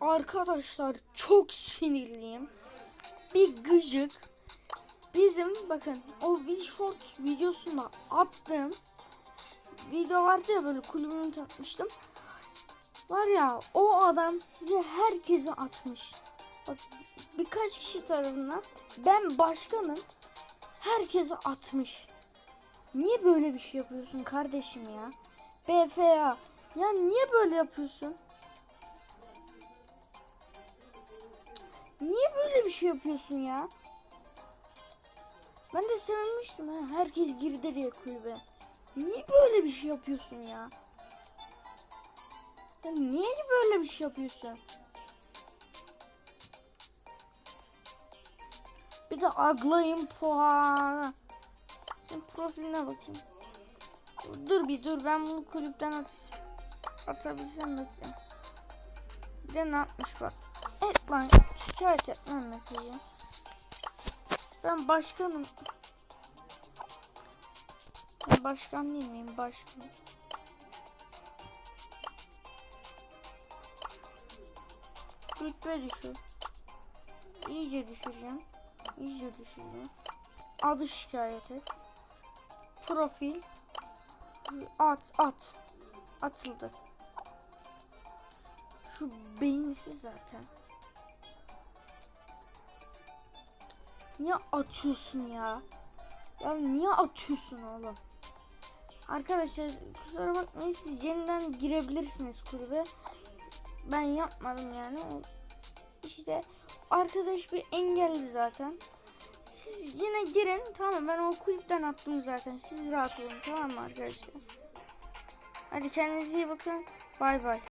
Arkadaşlar çok sinirliyim. Bir gıcık. Bizim bakın o Will Short videosunda attığım video vardı ya böyle kulübümü tanıtmıştım. Var ya o adam size herkese atmış. Bak birkaç kişi tarafından ben başkanım herkese atmış. Niye böyle bir şey yapıyorsun kardeşim ya? BFA. Ya niye böyle yapıyorsun? Niye böyle bir şey yapıyorsun ya? Ben de sevinmiştim ha. Herkes girdi diye kulübe. Niye böyle bir şey yapıyorsun ya? ya niye böyle bir şey yapıyorsun? Bir de aglayın puanı. Sen profiline bakayım. Dur bir dur ben bunu kulüpten at atabilsem bekle. Bir de ne yapmış bak. Et lan şikayet etmem mesajı. Ben başkanım. Ben başkan değil miyim? Başkan. Rütbe düşür. İyice düşüreceğim. İyice düşüreceğim. Adı şikayet et. Profil. At at. Atıldı. Şu beyinsiz zaten. Niye atıyorsun ya? Ya niye atıyorsun oğlum? Arkadaşlar kusura bakmayın siz yeniden girebilirsiniz kulübe. Ben yapmadım yani. İşte arkadaş bir engelli zaten. Siz yine girin tamam ben o kulüpten attım zaten. Siz rahat olun tamam mı arkadaşlar? Hadi kendinize iyi bakın. Bay bay.